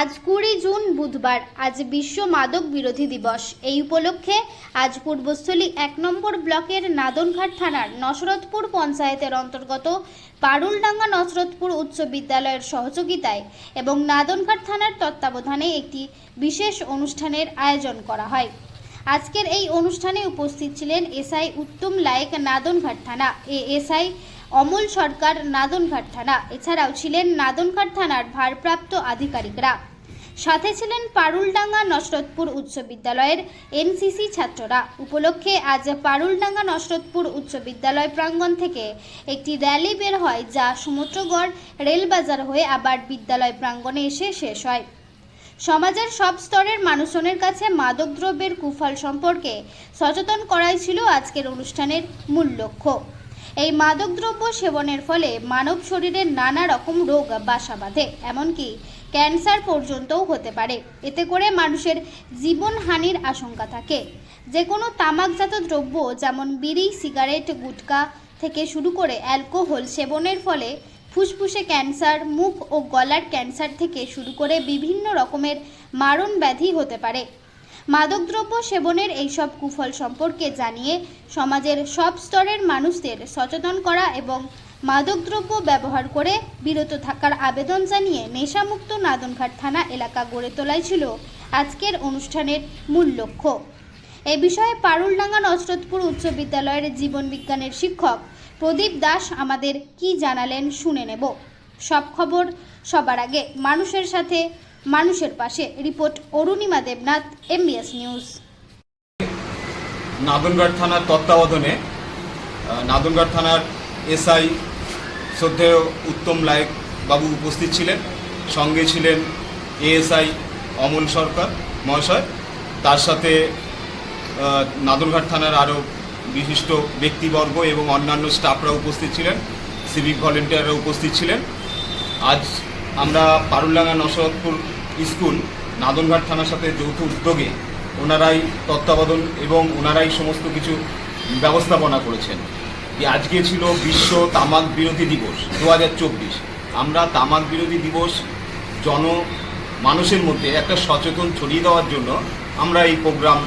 আজ কুড়ি জুন বুধবার, আজ বিশ্ব মাদক বিরোধী দিবস। এই উপলক্ষে আজ পূর্বস্থলী এক নম্বর ব্লকের নাদনঘাট থানার নসরতপুর পঞ্চায়েতের অন্তর্গত পারুলডাঙ্গা নসরতপুর উচ্চ বিদ্যালয়ের সহযোগিতায় এবং নাদনঘাট থানার তত্ত্বাবধানে একটি বিশেষ অনুষ্ঠানের আয়োজন করা হয়। আজকের এই অনুষ্ঠানে উপস্থিত ছিলেন এসআই উত্তম লায়েক, নাদনঘাট থানা এ এসআই অমল সরকার, নাদনঘাট থানা। এছাড়াও ছিলেন নাদনঘাট থানার ভারপ্রাপ্ত আধিকারিকরা। সাথে ছিলেন পারুলডাঙ্গা নসরতপুর উচ্চ বিদ্যালয়ের এনসিসি ছাত্ররা। উপলক্ষে আজ পারুলডাঙ্গা নসরতপুর উচ্চ বিদ্যালয় প্রাঙ্গণ থেকে একটি র্যালি বের হয়, যা সমুদ্রগড় রেলবাজার হয়ে আবার বিদ্যালয় প্রাঙ্গণে এসে শেষ হয়। সমাজের সব স্তরের মানুষজনের কাছে মাদকদ্রব্যের কুফল সম্পর্কে সচেতন করাই ছিল আজকের অনুষ্ঠানের মূল লক্ষ্য। এই মাদকদ্রব্য সেবনের ফলে মানব শরীরে নানা রকম রোগ, বাসা বাঁধে, এমনকি ক্যান্সার পর্যন্তও হতে পারে। এতে করে মানুষের জীবনহানির আশঙ্কা থাকে। যে কোনো তামাকজাত দ্রব্য যেমন বিড়ি, সিগারেট, গুটকা থেকে শুরু করে অ্যালকোহল সেবনের ফলে ফুসফুসে ক্যান্সার, মুখ ও গলার ক্যান্সার থেকে শুরু করে বিভিন্ন রকমের মারণ ব্যাধি হতে পারে। মাদকদ্রব্য সেবনের এইসব কুফল সম্পর্কে জানিয়ে সমাজের সব স্তরের মানুষদের সচেতন করা এবং মাদকদ্রব্য ব্যবহার করে বিরত থাকার আবেদন জানিয়ে নেশামুক্ত নাদনঘাট থানা এলাকা গড়ে তোলাই ছিল আজকের অনুষ্ঠানের মূল লক্ষ্য। এ বিষয়ে পারুলডাঙ্গা নসরতপুর উচ্চ বিদ্যালয়ের জীবন বিজ্ঞানের শিক্ষক প্রদীপ দাস আমাদের কি জানালেন শুনে নেব। সব খবর সবার আগে। মানুষের সাথে মানুষের পাশে। Report Arunima Debnath MBS news Nadanghat থানার তত্ত্বাবধানে নাদনঘাট থানার এসআই শ্রদ্ধেয় উত্তম লায়ক বাবু উপস্থিত ছিলেন। সঙ্গে ছিলেন এএসআই অমল সরকার মহাশয়। তার সাথে নাদনঘাট থানার আরও বিশিষ্ট ব্যক্তিবর্গ এবং অন্যান্য স্টাফরা উপস্থিত ছিলেন। সিভিক ভলেন্টিয়াররা উপস্থিত ছিলেন। আজ আমরা পারুলাঙ্গা নসরতপুর স্কুল নাদনঘাট থানার সাথে যৌথ উদ্যোগে ওনারাই তত্ত্বাবধান এবং ওনারাই সমস্ত কিছু ব্যবস্থাপনা করেছেন। আজকে ছিল বিশ্ব তামাক বিরোধী দিবস দু হাজার চব্বিশ। আমরা তামাক বিরোধী দিবস জন মানুষের মধ্যে একটা সচেতন ছড়িয়ে দেওয়ার জন্য আমরা এই প্রোগ্রাম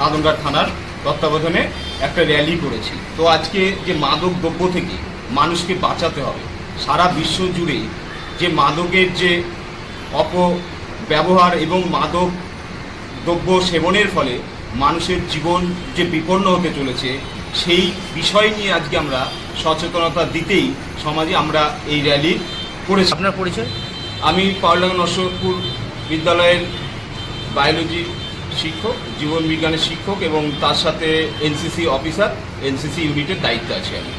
নাদনঘাট থানার তত্ত্বাবধানে একটা র্যালি করেছি। তো আজকে যে মাদক দ্রব্য থেকে মানুষকে বাঁচাতে হবে, সারা বিশ্ব জুড়ে যে মাদকের যে অপব্যবহার এবং মাদক দ্রব্য সেবনের ফলে মানুষের জীবন যে বিপন্ন হতে চলেছে সেই বিষয় নিয়ে আজকে আমরা সচেতনতা দিতেই সমাজে আমরা এই র্যালি করেছি। আপনার পরিচয়? আমি পাওয়ারডাঙ্গা নরসিংহপুর বিদ্যালয়ের বায়োলজি শিক্ষক জীবন বিজ্ঞানের শিক্ষক এবং তার সাথে এনসিসি অফিসার এনসিসি ইউনিটের দায়িত্বে আছি আমি।